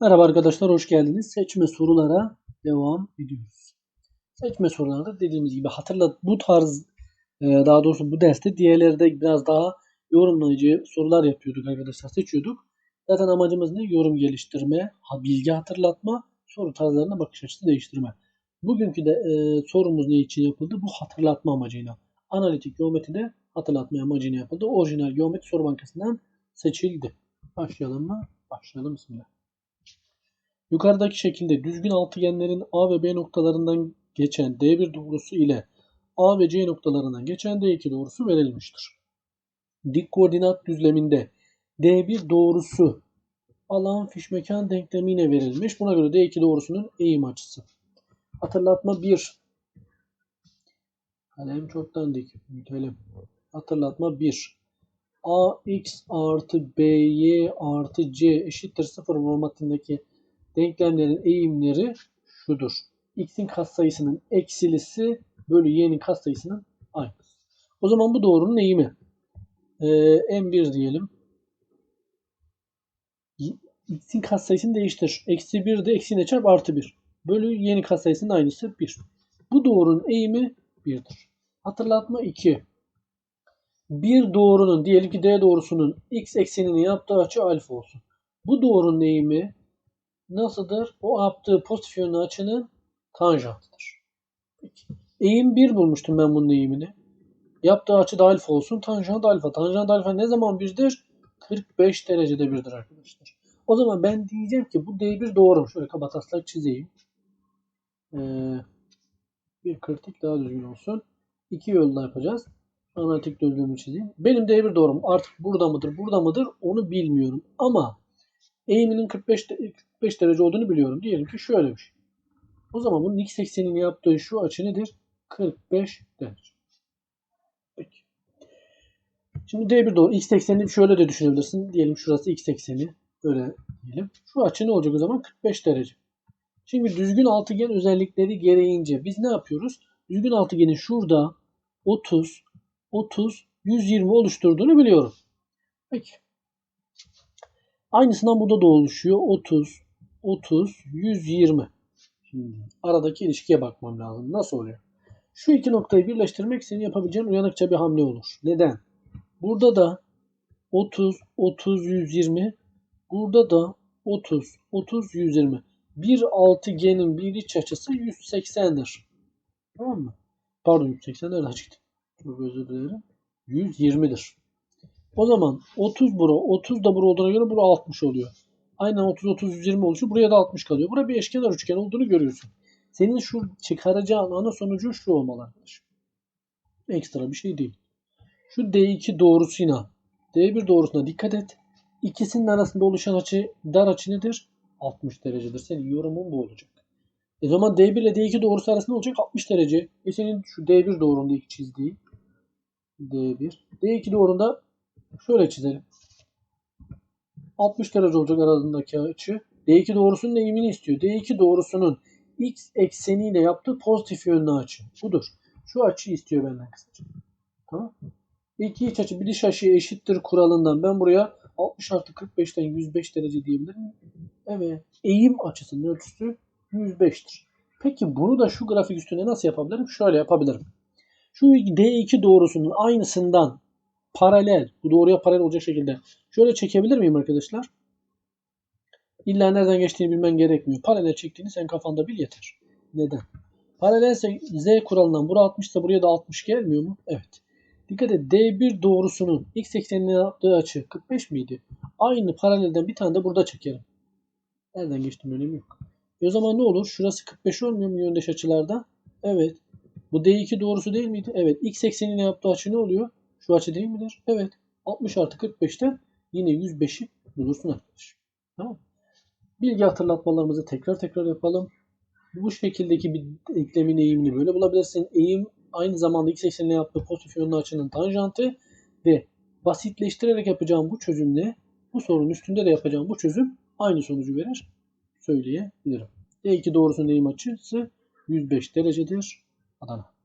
Merhaba arkadaşlar, hoş geldiniz. Seçme sorulara devam ediyoruz. Seçme sorularda dediğimiz gibi hatırlat bu tarz e, daha doğrusu bu derste diğerlerde biraz daha yorumlayıcı sorular yapıyorduk arkadaşlar, seçiyorduk. Zaten amacımız ne? Yorum geliştirme, bilgi hatırlatma, soru tarzlarına bakış açısı değiştirme. Bugünkü de e, sorumuz ne için yapıldı? Bu hatırlatma amacıyla. Analitik geometride hatırlatma amacıyla yapıldı. Orijinal geometri soru bankasından seçildi. Başlayalım mı? Başlayalım. Bismillah. Yukarıdaki şekilde düzgün altıgenlerin A ve B noktalarından geçen D1 doğrusu ile A ve C noktalarından geçen D2 doğrusu verilmiştir. Dik koordinat düzleminde D1 doğrusu alan fişmekan denklemiyle verilmiş. Buna göre D2 doğrusunun eğim açısı. Hatırlatma 1. Kalem çok dandik. Büyütelim. Hatırlatma 1. AX artı BY artı C eşittir 0 formatındaki denklemlerin eğimleri şudur. X'in katsayısının eksilisi bölü Y'nin katsayısının aynısı. O zaman bu doğrunun eğimi. Ee, M1 diyelim. X'in katsayısını değiştir. Eksi 1 de eksiyle çarp artı 1. Bölü Y'nin katsayısının aynısı 1. Bu doğrunun eğimi 1'dir. Hatırlatma 2. Bir doğrunun diyelim ki D doğrusunun x eksenini yaptığı açı alfa olsun. Bu doğrunun eğimi nasıldır? O yaptığı pozitif yönlü açının tanjantıdır. Eğim 1 bulmuştum ben bunun eğimini. Yaptığı açı da alfa olsun. Tanjant alfa. Tanjant alfa ne zaman 1'dir? 45 derecede 1'dir arkadaşlar. O zaman ben diyeceğim ki bu D1 doğru. Şöyle kaba taslak çizeyim. Ee, bir kritik daha düzgün olsun. İki yolla yapacağız. Analitik düzlemi çizeyim. Benim D1 doğrum artık burada mıdır, burada mıdır onu bilmiyorum. Ama eğiminin 45, 45 derece olduğunu biliyorum. Diyelim ki şöyle bir şey. O zaman bunun x eksenini yaptığı şu açı nedir? 45 derece. Peki. Şimdi D1 doğru. X eksenini şöyle de düşünebilirsin. Diyelim şurası x ekseni. Öyle diyelim. Şu açı ne olacak o zaman? 45 derece. Şimdi düzgün altıgen özellikleri gereğince biz ne yapıyoruz? Düzgün altıgenin şurada 30, 30, 120 oluşturduğunu biliyorum. Peki. Aynısından burada da oluşuyor. 30, 30, 120. Şimdi aradaki ilişkiye bakmam lazım. Nasıl oluyor? Şu iki noktayı birleştirmek senin yapabileceğin uyanıkça bir hamle olur. Neden? Burada da 30, 30, 120. Burada da 30, 30, 120. Bir altıgenin bir iç açısı 180'dir. Tamam mı? Pardon 180 nereden çıktı? Çok özür dilerim. 120'dir. O zaman 30 bura, 30 da bura olduğuna göre bura 60 oluyor. Aynen 30, 30, 120 oluşuyor. Buraya da 60 kalıyor. Burada bir eşkenar üçgen olduğunu görüyorsun. Senin şu çıkaracağın ana sonucu şu olmalı arkadaşım. Ekstra bir şey değil. Şu D2 doğrusuyla D1 doğrusuna dikkat et. İkisinin arasında oluşan açı dar açı nedir? 60 derecedir. Senin yorumun bu olacak. E zaman D1 ile D2 doğrusu arasında olacak 60 derece. E senin şu D1 doğrunda ilk çizdiği D1. D2 doğrunda şöyle çizelim. 60 derece olacak arasındaki açı. D2 doğrusunun eğimini istiyor. D2 doğrusunun x ekseniyle yaptığı pozitif yönlü açı. Budur. Şu açıyı istiyor benden kısaca. Tamam İki iç açı bir dış açıya eşittir kuralından ben buraya 60 artı 45'ten 105 derece diyebilir miyim? Evet. Eğim açısının ölçüsü 105'tir. Peki bunu da şu grafik üstüne nasıl yapabilirim? Şöyle yapabilirim. Şu D2 doğrusunun aynısından paralel, bu doğruya paralel olacak şekilde şöyle çekebilir miyim arkadaşlar? İlla nereden geçtiğini bilmen gerekmiyor. Paralel çektiğini sen kafanda bil yeter. Neden? Paralelse Z kuralından bura 60 ise buraya da 60 gelmiyor mu? Evet. Dikkat et D1 doğrusunun x eksenine yaptığı açı 45 miydi? Aynı paralelden bir tane de burada çekerim. Nereden geçtiğinin önemi yok. E o zaman ne olur? Şurası 45 olmuyor mu yöndeş açılarda? Evet. Bu D2 doğrusu değil miydi? Evet. X eksenine yaptığı açı ne oluyor? Şu açı değil midir? Evet. 60 artı 45'ten yine 105'i bulursun arkadaş. Tamam Bilgi hatırlatmalarımızı tekrar tekrar yapalım. Bu şekildeki bir eklemin eğimini böyle bulabilirsin. Eğim aynı zamanda x eksenine yaptığı pozitif yönlü açının tanjantı ve basitleştirerek yapacağım bu çözümle bu sorunun üstünde de yapacağım bu çözüm aynı sonucu verir söyleyebilirim. D2 doğrusunun eğim açısı 105 derecedir. Adana.